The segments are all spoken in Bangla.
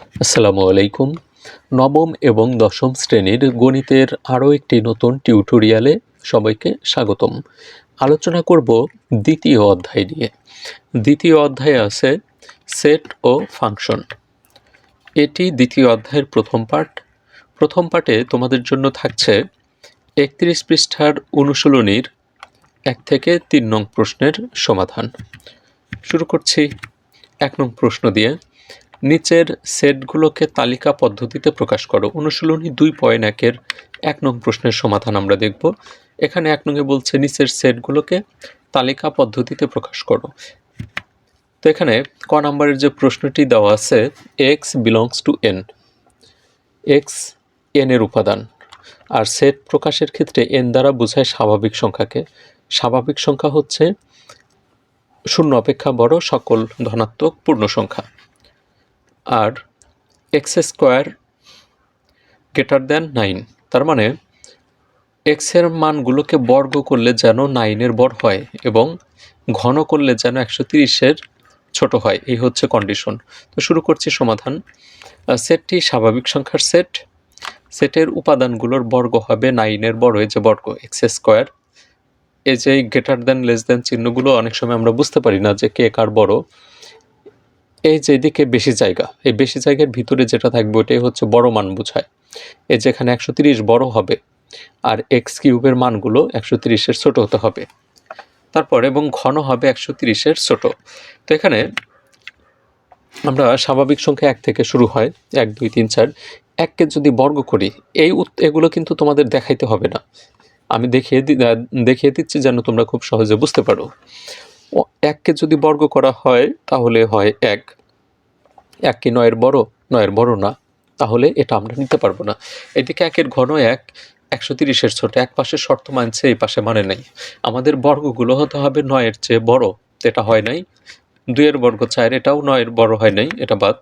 আসসালামু আলাইকুম। নবম এবং দশম শ্রেণির গণিতের আরও একটি নতুন টিউটোরিয়ালে সবাইকে স্বাগতম। আলোচনা করব দ্বিতীয় অধ্যায় নিয়ে। দ্বিতীয় অধ্যায়ে আছে সেট ও ফাংশন। এটি দ্বিতীয় অধ্যায়ের প্রথম পাঠ। প্রথম পাঠে তোমাদের জন্য থাকছে একত্রিশ পৃষ্ঠার অনুশীলনীর এক থেকে তিন নং প্রশ্নের সমাধান। শুরু করছি। এক নং প্রশ্ন দিয়ে। নিচের সেটগুলোকে তালিকা পদ্ধতিতে প্রকাশ করো। অনুশীলনী দুই পয়েন্ট একের এক নং প্রশ্নের সমাধান আমরা দেখব। এখানে এক নঙ্গে বলছে, নিচের সেটগুলোকে তালিকা পদ্ধতিতে প্রকাশ করো। তো এখানে ক নাম্বারের যে প্রশ্নটি দেওয়া আছে x belongs to N x N এর উপাদান। আর সেট প্রকাশের ক্ষেত্রে এন দ্বারা বোঝায় স্বাভাবিক সংখ্যাকে। স্বাভাবিক সংখ্যা হচ্ছে শূন্য অপেক্ষা বড়, সকল ধনাত্মক পূর্ণ সংখ্যা আর x square greater than nine তার মানে এক্সের মানগুলোকে বর্গ করলে যেন নাইনের বড় হয় এবং ঘন করলে যেন একশো তিরিশের ছোট হয়। এই হচ্ছে কন্ডিশন তো শুরু করছি সমাধান। সেটটি স্বাভাবিক সংখ্যার সেট সেটের উপাদানগুলোর বর্গ হবে নাইনের বড় যে বর্গ এক্স স্কোয়ার। এই যে গ্রেটার দেন লেস দেন চিহ্নগুলো অনেক সময় আমরা বুঝতে পারি না যে কে কার বড়। এই যে এদিকে বেশি জায়গা, এই বেশি জায়গার ভিতরে যেটা থাকবে ওটাই হচ্ছে বড় মান বোঝায় এই যেখানে একশো তিরিশ বড় হবে আর এক্স কিউবের মানগুলো একশো তিরিশের ছোট হতে হবে। তারপর এবং ঘন হবে একশো তিরিশের ছোট। তো এখানে আমরা স্বাভাবিক সংখ্যা এক থেকে শুরু হয়, এক, দুই, তিন, চার। এককে যদি বর্গ করি, এই এগুলো কিন্তু তোমাদের দেখাইতে হবে না। আমি দেখিয়ে দি, দেখিয়ে দিচ্ছি যেন তোমরা খুব সহজে বুঝতে পারো। এককে যদি বর্গ করা হয়, তাহলে হয় এক। এক কি নয়ের বড় নয়ের বড় না। তাহলে এটা আমরা নিতে পারব না। এদিকে একের ঘন এক, একশো তিরিশের ছোট। এক পাশে শর্ত মানছে, এই পাশে মানে নাই। আমাদের বর্গগুলো হতে হবে নয়ের চেয়ে বড়। এটা হয় নাই। দুইয়ের বর্গ চার, এটাও নয়ের বড় হয় নাই। এটা বাদ।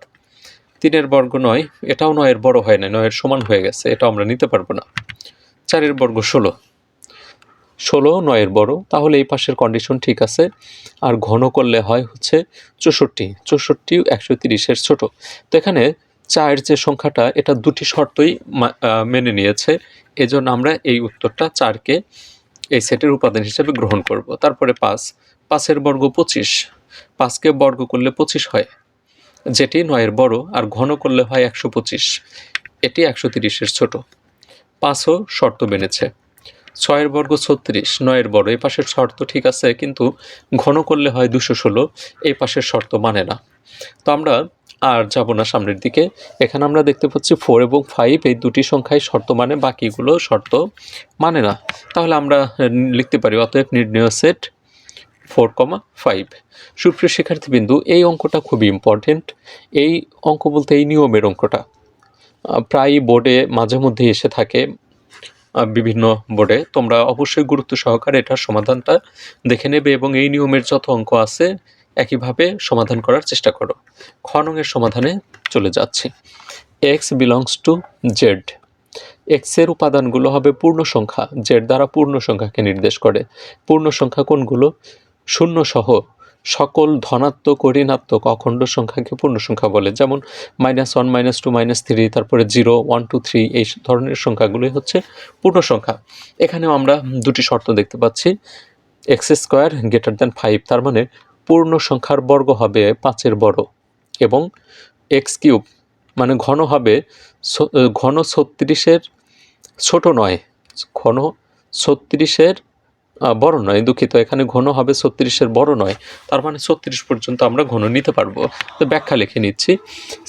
তিনের বর্গ নয়, এটাও নয়ের বড় হয় নাই। নয়ের সমান হয়ে গেছে। এটা আমরা নিতে পারব না। চারের বর্গ ষোলো। ষোলো, নয়ের বড়, তাহলে এই পাশের কন্ডিশন ঠিক আছে। আর ঘন করলে হয় হচ্ছে চৌষট্টি চৌষট্টি একশো তিরিশের ছোট। তো এখানে চায়ের যে সংখ্যাটা, এটা দুটি শর্তই মেনে নিয়েছে। এজন্য আমরা এই উত্তরটা চারকে এই সেটের উপাদান হিসেবে গ্রহণ করব। তারপরে পাঁচ, পাঁচের বর্গ পঁচিশ। পাঁচকে বর্গ করলে পঁচিশ হয়। যেটি নয়ের বড়, আর ঘন করলে হয় একশো পঁচিশ। এটি একশো তিরিশের ছোট। পাঁচও শর্ত মেনেছে। ছয়ের বর্গ ছত্রিশ, নয়ের বড় এই পাশের শর্ত ঠিক আছে, কিন্তু ঘন করলে হয় দুশো ষোলো এই পাশের শর্ত মানে না। তো আমরা আর যাব না সামনের দিকে। এখানে আমরা দেখতে পাচ্ছি ফোর এবং ফাইভ, এই দুটি সংখ্যায় শর্ত মানে বাকিগুলো শর্ত মানে না। তাহলে আমরা লিখতে পারি, অতএব নির্ণয় সেট ফোর কমা ফাইভ। সুপ্রিয় শিক্ষার্থীবিন্দু, এই অঙ্কটা খুবই ইম্পর্টেন্ট এই অঙ্ক বলতে এই নিয়মের অঙ্কটা। প্রায় বোর্ডে মাঝে মধ্যে এসে থাকে। বিভিন্ন বোর্ডে। তোমরা অবশ্যই গুরুত্ব সহকারে এটার সমাধানটা দেখে নেবে এবং এই নিয়মের যত অঙ্ক আছে, একইভাবে সমাধান করার চেষ্টা করো। খ নংয়ের সমাধানে চলে যাচ্ছি। এক্স বিলংস টু জেড এক্সের উপাদানগুলো হবে পূর্ণ সংখ্যা। জেড দ্বারা পূর্ণ সংখ্যাকে নির্দেশ করে। পূর্ণ সংখ্যা কোনগুলো? শূন্য সহ সকল ধনাত্মক ঋণাত্মক অখণ্ড সংখ্যাকে পূর্ণ সংখ্যা বলে। যেমন minus one minus two minus three তারপরে জিরো ওয়ান টু থ্রি এই ধরনের সংখ্যাগুলোই হচ্ছে পূর্ণ সংখ্যা। এখানেও আমরা দুটি শর্ত দেখতে পাচ্ছি। X square greater than five তার মানে পূর্ণ সংখ্যার বর্গ হবে পাঁচের বড় এবং এক্স কিউব মানে ঘন হবে ঘন ছত্রিশের ছোট নয়, ঘন ছত্রিশের বড় নয়, দুঃখিত, এখানে ঘন হবে ছত্রিশের বড় নয়, তার মানে ছত্রিশ পর্যন্ত আমরা ঘন নিতে পারব। তো ব্যাখ্যা লিখে নিচ্ছি।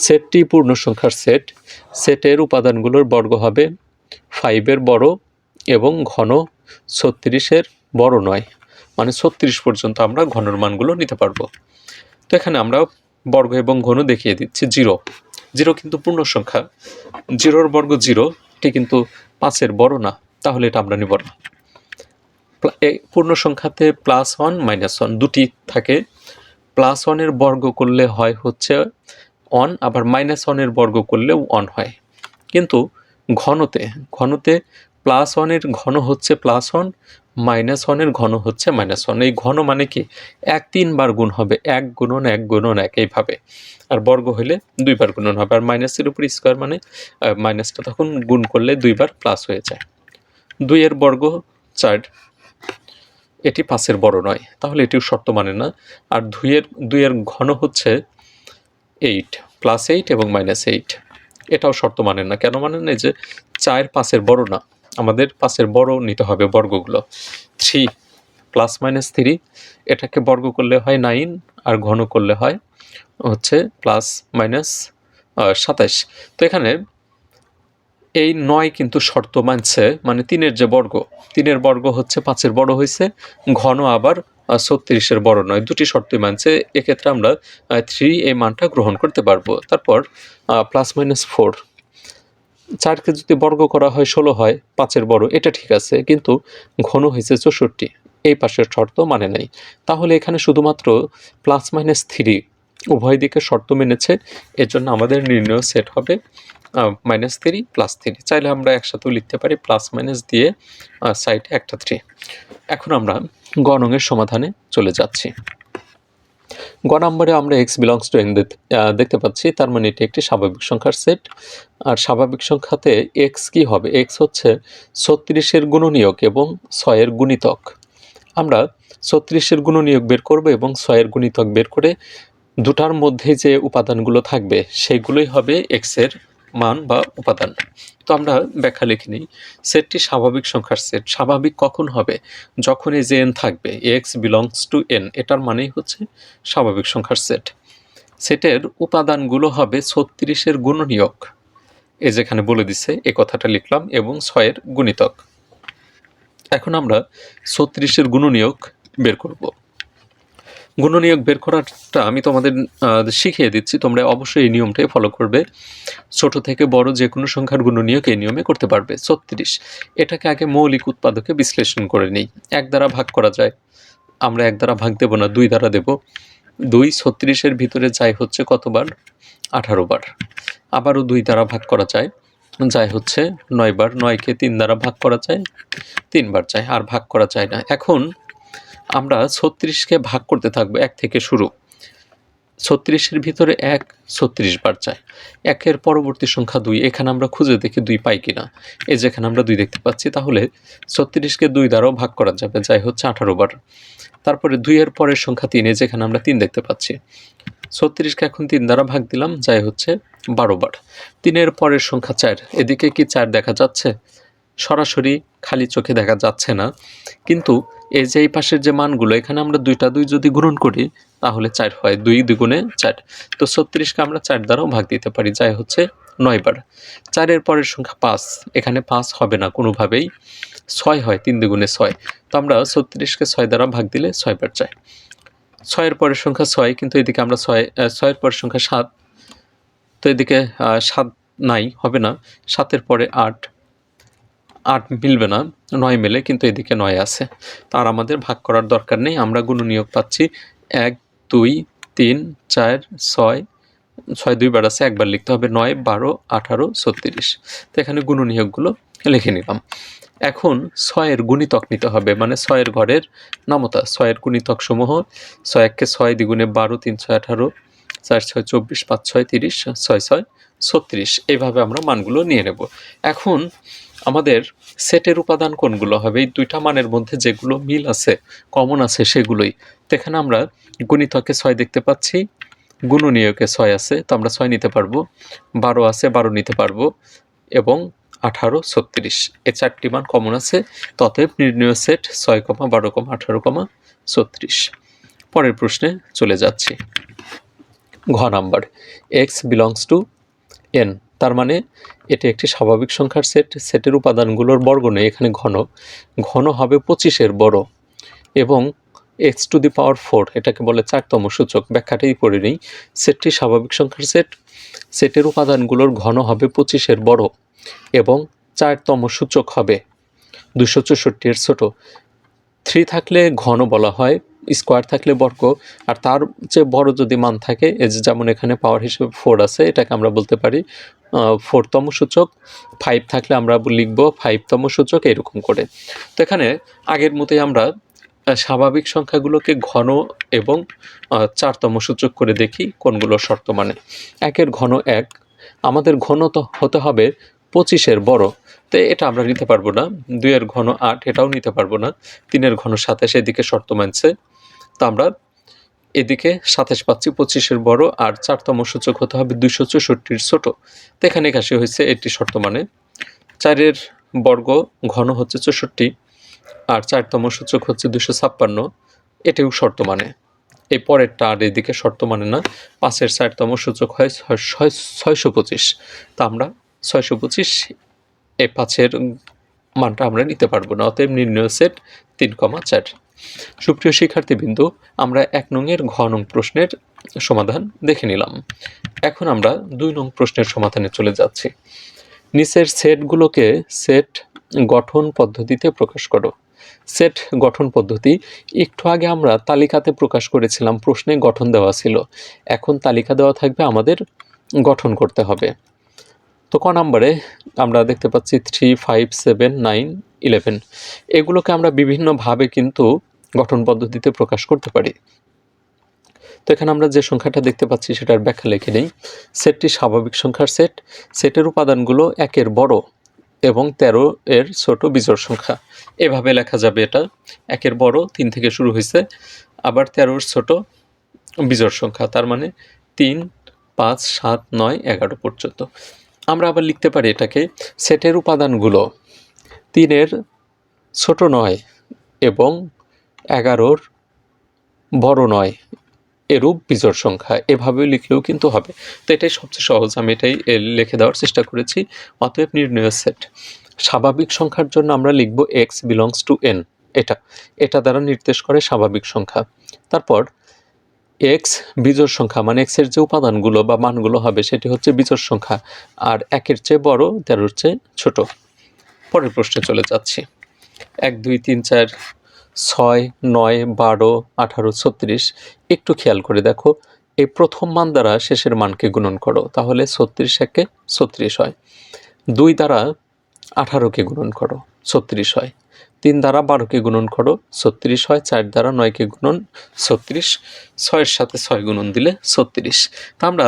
সেটটি পূর্ণ সংখ্যার সেট। সেটের উপাদানগুলোর বর্গ হবে ফাইভের বড় এবং ঘন ছত্রিশের বড় নয় মানে ছত্রিশ পর্যন্ত আমরা ঘনর মানগুলো নিতে পারব। তো এখানে আমরা বর্গ এবং ঘন দেখিয়ে দিচ্ছি, জিরো। জিরো কিন্তু পূর্ণ সংখ্যা জিরোর বর্গ জিরো, এটি কিন্তু পাঁচের বড় না, তাহলে এটা আমরা নিব না। পূর্ণ সংখ্যাতে প্লাস ওয়ান মাইনাস ওয়ান দুটি থাকে। প্লাস ওয়ানের বর্গ করলে হয় হচ্ছে ওয়ান আবার মাইনাস ওয়ানের বর্গ করলে ওয়ান হয়। কিন্তু ঘনতে ঘনতে প্লাস ওয়ানের ঘন হচ্ছে প্লাস ওয়ান মাইনাস ওয়ানের ঘন হচ্ছে মাইনাস ওয়ান এই ঘন মানে কি? এক তিনবার গুণ হবে, এক গুণন এক গুণন এক এইভাবে। আর বর্গ হইলে দুইবার গুণন হবে। আর মাইনাসের উপর স্কোয়ার মানে মাইনাসটা তখন গুণ করলে দুইবার প্লাস হয়ে যায়। দুইয়ের বর্গ চার এটি পাঁচের বড় নয়, তাহলে এটিও শর্ত মানে না। আর দুইয়ের দুইয়ের ঘন হচ্ছে এইট প্লাস এইট এবং মাইনাস এইট এটাও শর্ত মানে না। কেন মানে না যে চায়ের পাঁচের বড় না? আমাদের পাঁচের বড় নিতে হবে বর্গগুলো। থ্রি প্লাস মাইনাস থ্রি এটাকে বর্গ করলে হয় নাইন আর ঘন করলে হয় হচ্ছে প্লাস মাইনাস সাতাইশ তো এখানে এই নয় কিন্তু শর্ত মানছে মানে তিনের যে বর্গ, তিনের বর্গ হচ্ছে পাঁচের বড় হয়েছে, ঘন আবার ছত্রিশের বড় নয়। দুটি শর্তই মানছে, এক্ষেত্রে আমরা থ্রি এই মানটা গ্রহণ করতে পারব। তারপর প্লাস মাইনাস ফোর চারকে যদি বর্গ করা হয় ষোলো হয়, পাঁচের বড়, এটা ঠিক আছে, কিন্তু ঘন হয়েছে চৌষট্টি। এই পাশের শর্ত মানে নাই। তাহলে এখানে শুধুমাত্র প্লাস মাইনাস থ্রি উভয় দিকে শর্ত মেনেছে এর জন্য আমাদের নির্ণয় সেট হবে মাইনাস থ্রি প্লাস থ্রি চাইলে আমরা একসাথেও লিখতে পারি প্লাস মাইনাস দিয়ে সাইডে একটা থ্রি এখন আমরা গণঙের সমাধানে চলে যাচ্ছি। গ নম্বরে আমরা এক্স বিলংস টু এন দেখতে পাচ্ছি, তার মানে এটি একটি স্বাভাবিক সংখ্যার সেট আর স্বাভাবিক সংখ্যাতে এক্স কি হবে? এক্স হচ্ছে ছত্রিশের গুণনীয়ক এবং ছয়ের গুণিতক। আমরা ছত্রিশের গুণনীয়ক বের করব এবং ছয়ের গুণিতক বের করে দুটার মধ্যে যে উপাদানগুলো থাকবে, সেগুলোই হবে এক্সের মান বা উপাদান। তো আমরা ব্যাখ্যা লিখে নিই। সেটটি স্বাভাবিক সংখ্যার সেট। স্বাভাবিক কখন হবে? যখন এই যে এন থাকবে এক্স বিলংস টু এন এটার মানেই হচ্ছে স্বাভাবিক সংখ্যার সেট। সেটের উপাদানগুলো হবে ছত্রিশের গুণনীয়ক। এ যেখানে বলে দিছে, এ কথাটা লিখলাম এবং ছয়ের গুণিতক। এখন আমরা ছত্রিশের গুণনীয়ক বের করব। গুণনীয়ক বের করাটা আমি তোমাদের শিখিয়ে দিচ্ছি। তোমরা অবশ্যই এই নিয়মটাই ফলো করবে। ছোট থেকে বড় যে কোনো সংখ্যার গুণনীয়ক এই নিয়মে করতে পারবে। ছত্রিশ। এটাকে আগে মৌলিক উৎপাদকে বিশ্লেষণ করে নিই। এক দ্বারা ভাগ করা যায়। আমরা এক দ্বারা ভাগ দেব না, দুই দ্বারা দেব। দুই ছত্রিশের ভিতরে যাই হচ্ছে কতবার? আঠারো বার। আবারও দুই দ্বারা ভাগ করা যায়। যাই হচ্ছে নয়বার নয়কে তিন দ্বারা ভাগ করা যায়। তিনবার যায়। আর ভাগ করা যায় না। এখন আমরা ছত্রিশকে ভাগ করতে থাকব এক থেকে শুরু। ছত্রিশের ভিতরে এক ছত্রিশ বার চাই। একের পরবর্তী সংখ্যা দুই। এখানে আমরা খুঁজে দেখি দুই পাই কিনা। এই যেখানে আমরা দুই দেখতে পাচ্ছি, তাহলে ছত্রিশকে দুই দ্বারাও ভাগ করা যাবে। যাই হচ্ছে আঠারো বার। তারপরে দুইয়ের পরের সংখ্যা তিনে যেখানে আমরা তিন দেখতে পাচ্ছি। ছত্রিশকে এখন তিন দ্বারা ভাগ দিলাম, যাই হচ্ছে বারো বার। তিনের পরের সংখ্যা চার। এদিকে কি চার দেখা যাচ্ছে? সরাসরি খালি চোখে দেখা যাচ্ছে না। কিন্তু এই যে এই পাশের যে মানগুলো, এখানে আমরা দুইটা দুই যদি গ্রহণ করি, তাহলে চার হয় দুই দ্বিগুণে চার। তো ছত্রিশকে আমরা চার দ্বারাও ভাগ দিতে পারি যাই হচ্ছে নয়বার চারের পরের সংখ্যা পাঁচ, এখানে পাঁচ হবে না কোনোভাবেই। ছয় হয় তিন দ্বিগুণে ছয়। তো আমরা ছত্রিশকে ছয় দ্বারা ভাগ দিলে ছয়বার চাই। ছয়ের পরের সংখ্যা ছয়, কিন্তু এদিকে আমরা ছয় ছয়ের পরের সংখ্যা সাত। তো এদিকে সাত নাই, হবে না। সাতের পরে আট আট মিলবে না, নয় মেলে, কিন্তু এদিকে নয় আছে। তার আমাদের ভাগ করার দরকার নেই, আমরা গুণনীয়ক পাচ্ছি। এক, দুই, তিন, চার, ছয় ছয় দুইবার আছে, একবার লিখতে হবে, নয়, বারো, আঠারো, ছত্রিশ। তো এখানে গুণনীয়কগুলো লিখে নিলাম। এখন ছয়ের গুণিতক নিতে হবে মানে ছয়ের ঘরের নামতা, ছয়ের গুণিতক সমূহ, ছয় এককে ছয় দ্বিগুণে বারো, তিন, ছয়, আঠারো, চার, ছয়, চব্বিশ, পাঁচ, ছয়, তিরিশ, ছয় ছয়, ছত্রিশ। এইভাবে আমরা মানগুলো নিয়ে নেব। এখন আমাদের সেটের উপাদান কোনগুলো হবে? এই দুইটা মানের মধ্যে যেগুলো মিল আছে, কমন আছে সেগুলোই। তো এখানে আমরা গুণিতকে ছয় দেখতে পাচ্ছি, গুণনীয়কে ছয় আছে, তো আমরা ছয় নিতে পারব। বারো আছে, বারো নিতে পারব, এবং আঠারো, ছত্রিশ। এ চারটি মান কমন আছে, ততএব নির্ণয় সেট ছয় কমা বারো কমা আঠারো কমা ছত্রিশ। পরের প্রশ্নে চলে যাচ্ছি। ঘ number x belongs to N তার মানে এটি একটি স্বাভাবিক সংখ্যার সেট। সেটের উপাদানগুলোর বর্গ নেই, এখানে ঘন। ঘন হবে পঁচিশের বড় এবং x to the power four, এটাকে বলে চারতম সূচক। ব্যাখ্যাটাই পড়ে নেই। সেটটি স্বাভাবিক সংখ্যার সেট। সেটের উপাদানগুলোর ঘন হবে পঁচিশের বড় এবং চারতম সূচক হবে। দুশো চৌষট্টির ছোটো। থ্রি থাকলে ঘন বলা হয় স্কোয়ার থাকলে বর্গ আর তার চেয়ে বড় যদি মান থাকে যেমন এখানে পাওয়ার হিসেবে ফোর আছে, এটাকে আমরা বলতে পারি ফোরতম সূচক ফাইভ থাকলে আমরা লিখব ফাইভতম সূচক এরকম করে। তো এখানে আগের মতোই আমরা স্বাভাবিক সংখ্যাগুলোকে ঘন এবং চারতম সূচক করে দেখি কোনগুলো শর্ত মানে। একের ঘন এক, আমাদের ঘন তো হতে হবে পঁচিশের বড়। তো এটা আমরা নিতে পারব না, দুইয়ের ঘন আট, এটাও নিতে পারব না, তিনের ঘন সাতাশ এদিকে শর্ত মানছে। তো আমরা এদিকে সাতাশ পাচ্ছি পঁচিশের বড় আর চারতম সূচক হতে হবে দুইশো চৌষট্টির ছোট। তো এখানে একাশি হয়েছে, এটি শর্ত মানে। চারের বর্গ ঘন হচ্ছে চৌষট্টি আর চারতম সূচক হচ্ছে দুশো ছাপ্পান্ন, এটিও শর্ত মানে। এই পরেরটা আর এদিকে শর্ত মানে না, পাঁচের চারতম সূচক হয় ছয়- ছয়- ছয়শো পঁচিশ। তা আমরা ছয়শো পঁচিশ এই পাঁচের মানটা আমরা নিতে পারব না, অতএব নির্ণয় সেট তিন কমা চার। সুপ্রিয় শিক্ষার্থীবৃন্দু, আমরা এক নংয়ের ঘ নং প্রশ্নের সমাধান দেখে নিলাম। এখন আমরা দুই নং প্রশ্নের সমাধানে চলে যাচ্ছি। নিচের সেটগুলোকে সেট গঠন পদ্ধতিতে প্রকাশ করো। সেট গঠন পদ্ধতি, একটু আগে আমরা তালিকাতে প্রকাশ করেছিলাম, প্রশ্নে গঠন দেওয়া ছিল। এখন তালিকা দেওয়া থাকবে আমাদের গঠন করতে হবে। তো ক নম্বরে আমরা দেখতে পাচ্ছি three five seven nine eleven এগুলোকে আমরা বিভিন্নভাবে কিন্তু গঠন পদ্ধতিতে প্রকাশ করতে পারি। তো এখানে আমরা যে সংখ্যাটা দেখতে পাচ্ছি সেটার ব্যাখ্যা লিখে নেই। সেটটি স্বাভাবিক সংখ্যার সেট। সেটের উপাদানগুলো একের বড় এবং তেরো এর ছোট বিজোড় সংখ্যা। এভাবে লেখা যাবে এটা। একের বড়, তিন থেকে শুরু হয়েছে। আবার তেরোর ছোট বিজোড় সংখ্যা। তার মানে তিন, পাঁচ, সাত, নয়, এগারো পর্যন্ত। আমরা আবার লিখতে পারি এটাকে সেটের উপাদানগুলো তিনের ছোট নয় এবং এগারোর বড় নয়, এরূপ বিজোড় সংখ্যা। এভাবে লিখলেও কিন্তু হবে। তো এটাই সবচেয়ে সহজ। আমি এটাই লিখে দেওয়ার চেষ্টা করেছি। অতএব নির্ণয় সেট। স্বাভাবিক সংখ্যার জন্য আমরা লিখব এক্স বিলংস টু এন এটা এটা দ্বারা নির্দেশ করে স্বাভাবিক সংখ্যা। তারপর এক্স বিজোড় সংখ্যা মানে এক্সের যে উপাদানগুলো বা মানগুলো হবে, সেটি হচ্ছে বিজোড় সংখ্যা। আর একের চেয়ে বড়, তেরোর চেয়ে ছোট। পরের প্রশ্নে চলে যাচ্ছি। এক, দুই, তিন, চার ছয়, নয়, বারো, আঠারো, ছত্রিশ। একটু খেয়াল করে দেখো, এই প্রথম মান দ্বারা শেষের মানকে গুণন করো, তাহলে ছত্রিশ একে ছত্রিশ হয়। দুই দ্বারা আঠারোকে গুণন করো, ছত্রিশ হয়। তিন দ্বারা বারোকে গুণন করো, ছত্রিশ হয়। চার দ্বারা নয়কে গুণন ছত্রিশ। ছয়ের সাথে ছয় গুণন দিলে ছত্রিশ। তা আমরা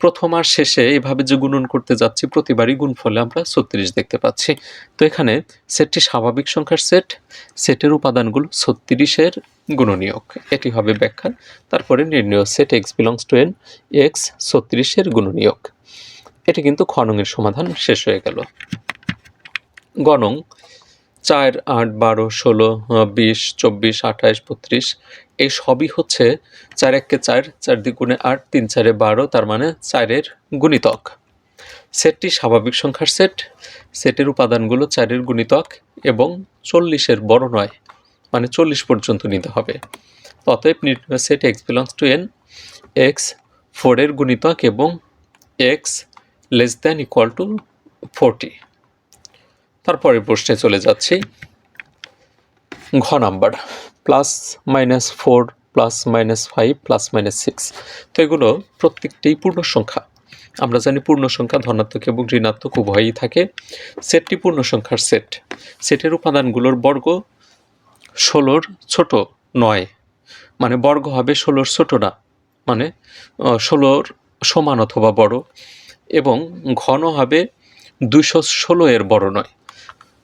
প্রথম আর শেষে এভাবে যে গুণন করতে যাচ্ছি, প্রতিবারই গুণফলে আমরা ছত্রিশ দেখতে পাচ্ছি। তো এখানে সেটটি স্বাভাবিক সংখ্যার সেট, সেটের উপাদানগুলো ছত্রিশের গুণনীয়ক। এটি হবে ব্যাখ্যা তারপরে নির্ণয় set x belongs to N x ছত্রিশের গুণনীয়ক। এটি কিন্তু খনঙের সমাধান শেষ হয়ে গেল। গণং চার, আট, বারো, ষোলো, বিশ, চব্বিশ, আঠাশ, বত্রিশ এই সবই হচ্ছে চার এককে চার চার দ্বিগুণে আট, তিন চারে বারো, তার মানে চারের গুণিতক। সেটটি স্বাভাবিক সংখ্যার সেট। সেটের উপাদানগুলো চারের গুণিতক এবং চল্লিশের বড় নয় মানে চল্লিশ পর্যন্ত নিতে হবে। অতএব নির্ণয় set X belongs to N, X ফোরের গুণিতক এবং X less than equal to forty. তারপরে প্রশ্নে চলে যাচ্ছি। ঘ number. Plus minus four plus minus five plus minus six তো এগুলো প্রত্যেকটি পূর্ণ সংখ্যা আমরা জানি পূর্ণ সংখ্যা ধনাত্মক এবং ঋণাত্মক উভয়ই থাকে। সেটটি পূর্ণ সংখ্যার সেট। সেটের উপাদানগুলোর বর্গ ষোলোর ছোট নয়। মানে বর্গ হবে ষোলোর ছোট না। মানে ষোলোর সমান অথবা বড়। এবং ঘন হবে দুইশো ষোলো এর বড় নয়।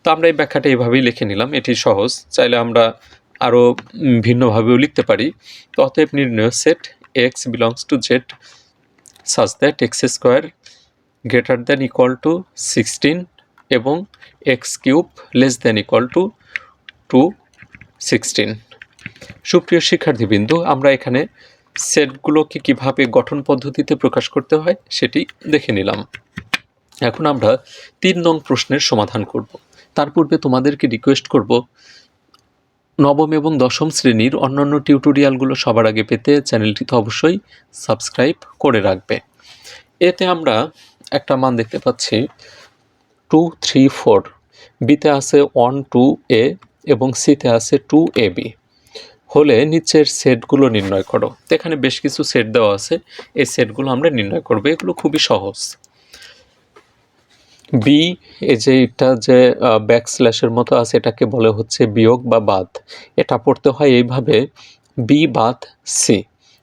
তো আমরা এই ব্যাখ্যাটা এইভাবেই লিখে নিলাম। এটি সহজ। চাইলে আমরা আরও ভিন্নভাবেও লিখতে পারি। তো অতএব নির্ণয় set X belongs to Z such that X square greater than equal to sixteen এবং X cube less than equal to to sixteen সুপ্রিয় শিক্ষার্থীবৃন্দু, আমরা এখানে সেটগুলোকে কীভাবে গঠন পদ্ধতিতে প্রকাশ করতে হয় সেটি দেখে নিলাম। এখন আমরা তিন নং প্রশ্নের সমাধান করব। তার পূর্বে তোমাদেরকে রিকোয়েস্ট করব নবম এবং দশম শ্রেণির অন্যান্য টিউটোরিয়ালগুলো সবার আগে পেতে চ্যানেলটিতে অবশ্যই সাবস্ক্রাইব করে রাখবে। এতে আমরা একটা মান দেখতে পাচ্ছি টু থ্রি ফোর বিতে আছে ওয়ান টু এ এবং সিতে আছে টু এ বি হলে নিচের সেটগুলো নির্ণয় করো। এখানে বেশ কিছু সেট দেওয়া আছে। এই সেটগুলো আমরা নির্ণয় করব। এগুলো খুবই সহজ। বি এই যে এটা যে ব্যাক স্ল্যাশের মতো আছে, এটাকে বলে হচ্ছে বিয়োগ বা বাদ। এটা পড়তে হয় এইভাবে বি বাদ সি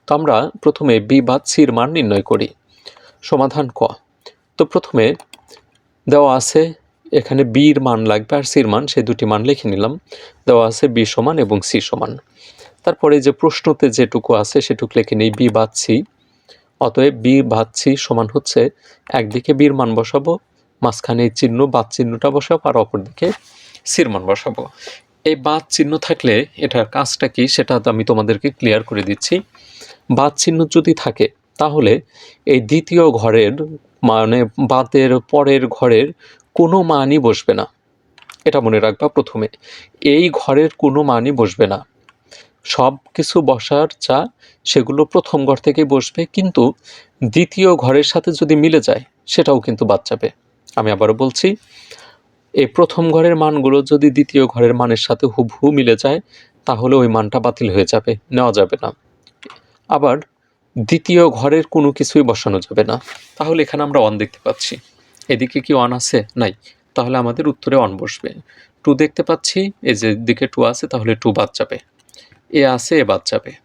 তো আমরা প্রথমে বি বাদ সির মান নির্ণয় করি। সমাধান ক। তো প্রথমে দেওয়া আছে, এখানে বির মান লাগবে আর সির মান, সেই দুটি মান লিখে নিলাম। দেওয়া আছে বি সমান এবং সি সমান। তারপরে যে প্রশ্নতে যেটুকু আছে, সেটুকু লিখে নিই বি বাদ সি অতএব বি বাদ সি সমান হচ্ছে, একদিকে বির মান বসাবো মাঝখানে এই চিহ্ন, বাদ চিহ্নটা বসাবো আর অপরদিকে দিকে মান বসাবো। এই বাদ চিহ্ন থাকলে এটার কাজটা কি সেটা আমি তোমাদেরকে ক্লিয়ার করে দিচ্ছি। বাদ চিহ্ন যদি থাকে, তাহলে এই দ্বিতীয় ঘরের মানে বাদের পরের ঘরের কোনো মানই বসবে না। এটা মনে রাখবা প্রথমে। এই ঘরের কোনো মানই বসবে না। সব কিছু বসার চা, সেগুলো প্রথম ঘর থেকেই বসবে, কিন্তু দ্বিতীয় ঘরের সাথে যদি মিলে যায়, সেটাও কিন্তু বাদ যাবে। আমি আবারও বলছি, এই প্রথম ঘরের মানগুলো যদি দ্বিতীয় ঘরের মানের সাথে হুবহু মিলে যায়, তাহলে ওই মানটা বাতিল হয়ে যাবে, নেওয়া যাবে না। আবার দ্বিতীয় ঘরের কোনো কিছুই বসানো যাবে না। তাহলে এখানে আমরা অন দেখতে পাচ্ছি। এদিকে কি অন আছে? নাই। তাহলে আমাদের উত্তরে অন বসবে। টু দেখতে পাচ্ছি, এই যে দিকে টু আছে, তাহলে টু বাদ যাবে। এ আছে, এ বাদ যাবে।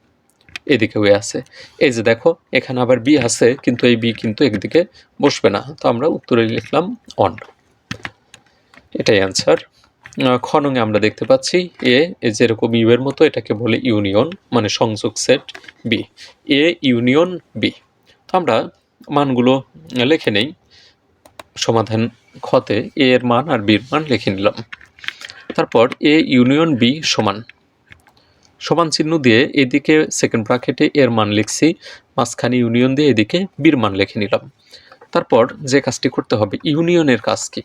এদিকেও এ আছে। এই যে দেখো, এখানে আবার বি আছে, কিন্তু এই বি কিন্তু একদিকে বসবে না। তো আমরা উত্তরে লিখলাম অন এটাই অ্যান্সার খনঙে আমরা দেখতে পাচ্ছি এ এ যেরকম ইউ এর মতো, এটাকে বলে ইউনিয়ন মানে সংযোগ set B A union B তো আমরা মানগুলো লিখে নেই। সমাধান খতে এ এর মান আর বির মান লিখে নিলাম। তারপর এ ইউনিয়ন বি সমান। সমান চিহ্ন দিয়ে এদিকে সেকেন্ড ব্রাকেটে এর মান লিখছি, মাঝখানে ইউনিয়ন দিয়ে এদিকে বির মান লিখে নিলাম। তারপর যে কাজটি করতে হবে ইউনিয়নের কাজ কি?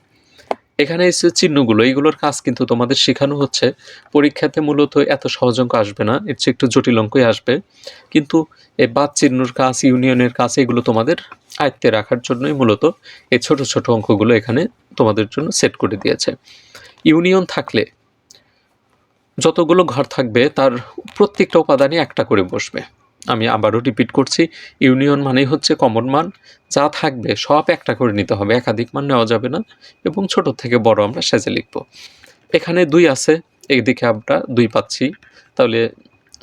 এখানে এসে চিহ্নগুলো এইগুলোর কাজ কিন্তু তোমাদের শেখানো হচ্ছে। পরীক্ষাতে মূলত এত সহজ অঙ্ক আসবে না, এর চেয়ে একটু জটিল অঙ্কই আসবে। কিন্তু এই বাদ চিহ্নর কাজ ইউনিয়নের কাজ, এগুলো তোমাদের আয়ত্তে রাখার জন্যই মূলত এই ছোট ছোট অঙ্কগুলো এখানে তোমাদের জন্য সেট করে দিয়েছে। ইউনিয়ন থাকলে যতগুলো ঘর থাকবে, তার প্রত্যেকটা উপাদানই একটা করে বসবে। আমি আবারও রিপিট করছি ইউনিয়ন মানেই হচ্ছে কমন মান। যা থাকবে, সব একটা করে নিতে হবে, একাধিক মান নেওয়া যাবে না, এবং ছোট থেকে বড় আমরা সেজে লিখব। এখানে দুই আছে একদিকে আমরা দুই পাচ্ছি, তাহলে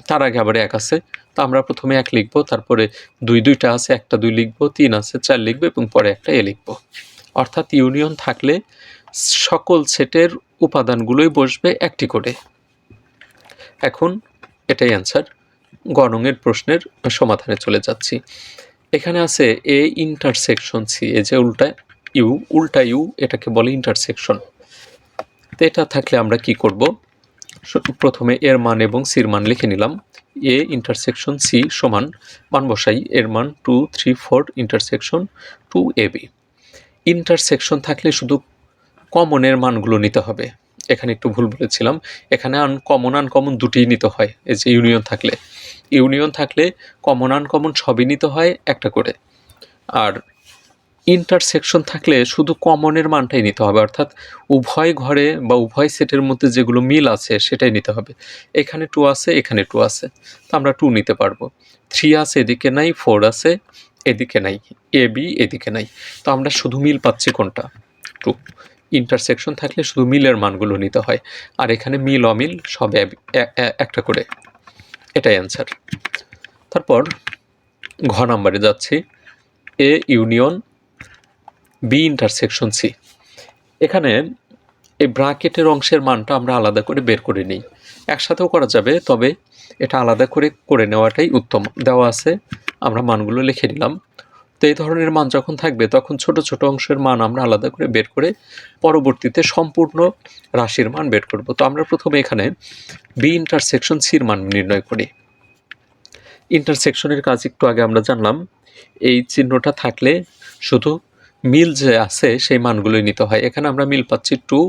তার আগে আবার এক আছে। তা আমরা প্রথমে এক লিখব, তারপরে দুই দুইটা আছে, একটা দুই লিখব, তিন আছে, চার লিখব, এবং পরে একটা এ লিখব। অর্থাৎ ইউনিয়ন থাকলে সকল সেটের উপাদানগুলোই বসবে একটি করে। এখন এটাই অ্যান্সার গণঙের প্রশ্নের সমাধানে চলে যাচ্ছি। এখানে আছে এ ইন্টারসেকশন সি এ যে উল্টা ইউ উল্টা ইউ, এটাকে বলে ইন্টারসেকশন তো এটা থাকলে আমরা কি করব? প্রথমে এর মান এবং সির মান লিখে নিলাম। এ ইন্টারসেকশন সি সমান মান বসাই, এর মান two, three, four intersection to A B. Intersection থাকলে শুধু কমনের মানগুলো নিতে হবে। এখানে একটু ভুল বলেছিলাম। এখানে আনকমন আনকমন দুটিই নিতে হয়, এই যে ইউনিয়ন থাকলে। ইউনিয়ন থাকলে কমন আনকমন সবই নিতে হয় একটা করে। আর ইন্টারসেকশন থাকলে শুধু কমনের মানটাই নিতে হবে, অর্থাৎ উভয় ঘরে বা উভয় সেটের মধ্যে যেগুলো মিল আছে সেটাই নিতে হবে। এখানে টু আছে, এখানে টু আছে। তো আমরা টু নিতে পারব। থ্রি আছে, এদিকে নাই ফোর আছে, এদিকে নাই। এ বি এদিকে নাই। তো আমরা শুধু মিল পাচ্ছি কোনটা? টু ইন্টারসেকশন থাকলে শুধু মিলের মানগুলো নিতে হয়। আর এখানে মিল, অমিল সব একটা করে। এটাই অ্যান্সার তারপর ঘ নাম্বারে যাচ্ছি। A union B intersection C এখানে এই ব্রাকেটের অংশের মানটা আমরা আলাদা করে বের করে নিই। একসাথেও করা যাবে, তবে এটা আলাদা করে করে নেওয়াটাই উত্তম। দেওয়া আছে, আমরা মানগুলো লিখে নিলাম। তো এই ধরনের মান যখন থাকবে, তখন ছোট ছোট অংশের মান আমরা আলাদা করে বের করে পরবর্তীতে সম্পূর্ণ রাশির মান বের করব। তো আমরা প্রথমে এখানে বি ইন্টারসেকশন সির মান নির্ণয় করি। ইন্টারসেকশনের কাজ একটু আগে আমরা জানলাম, এই চিহ্নটা থাকলে শুধু মিল যে আছে সেই মানগুলোই নিতে হয়। এখানে আমরা মিল পাচ্ছি টু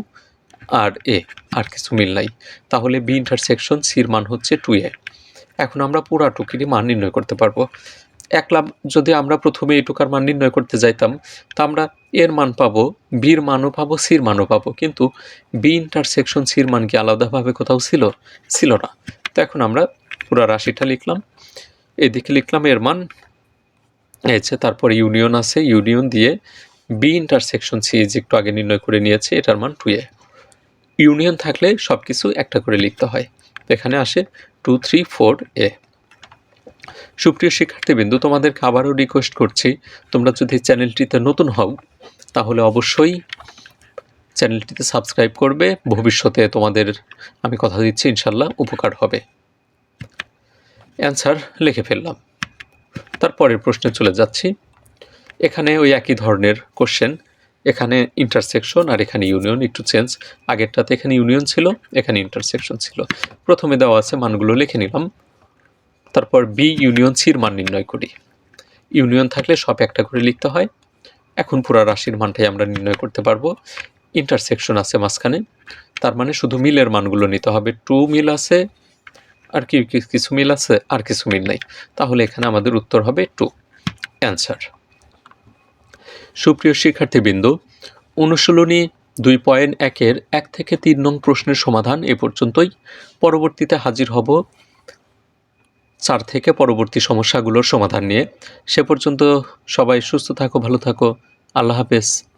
আর এ আর কিছু মিল নাই। তাহলে বি ইন্টারসেকশন সির মান হচ্ছে টু এ এখন আমরা পুরা টুকিরই মান নির্ণয় করতে পারব। একলা যদি আমরা প্রথমে এই টুকার মান নির্ণয় করতে যাইতাম, তা আমরা এর মান পাবো, বির মানও পাবো, সির মানও পাবো। কিন্তু বি ইন্টারসেকশন সির মান কি আলাদাভাবে কোথাও ছিল? ছিল না। তো এখন আমরা পুরো রাশিটা লিখলাম। এদিকে লিখলাম এর মান। হয়েছে তারপর ইউনিয়ন আছে ইউনিয়ন দিয়ে বি ইন্টারসেকশন সি যে একটু আগে নির্ণয় করে নিয়েছে, এটার মান টু এ। ইউনিয়ন থাকলে সব কিছু একটা করে লিখতে হয়। এখানে আসে টু থ্রি ফোর এ সুপ্রিয় শিক্ষার্থীবৃন্দু তোমাদেরকে আবারও রিকোয়েস্ট করছি। তোমরা যদি চ্যানেলটিতে নতুন হও, তাহলে অবশ্যই চ্যানেলটিতে সাবস্ক্রাইব করবে। ভবিষ্যতে তোমাদের, আমি কথা দিচ্ছি ইনশাল্লাহ উপকার হবে। অ্যান্সার লিখে ফেললাম। তারপরের প্রশ্নে চলে যাচ্ছি। এখানে ওই একই ধরনের কোশ্চেন এখানে ইন্টারসেকশন আর এখানে ইউনিয়ন একটু চেঞ্জ আগেরটাতে এখানে ইউনিয়ন ছিল, এখানে ইন্টারসেকশন ছিল। প্রথমে দেওয়া আছে মানগুলো লিখে নিলাম। তারপর বি, ইউনিয়ন সির মান নির্ণয় করি। ইউনিয়ন থাকলে সব একটা করে লিখতে হয়। এখন পুরা রাশির মানটাই আমরা নির্ণয় করতে পারব। ইন্টারসেকশন আছে মাঝখানে। তার মানে শুধু মিলের মানগুলো নিতে হবে। টু মিল আছে, আর কি কিছু মিল আছে, আর কিছু মিল নাই। তাহলে এখানে আমাদের উত্তর হবে টু। অ্যান্সার। সুপ্রিয় শিক্ষার্থীবৃন্দ, অনুশীলনী দুই পয়েন্ট একের এক থেকে তিন নং প্রশ্নের সমাধান এ পর্যন্তই। পরবর্তীতে হাজির হব চার থেকে পরবর্তী সমস্যাগুলোর সমাধান নিয়ে। সে পর্যন্ত সবাই সুস্থ থাকো, ভালো থাকো। আল্লাহ হাফেজ।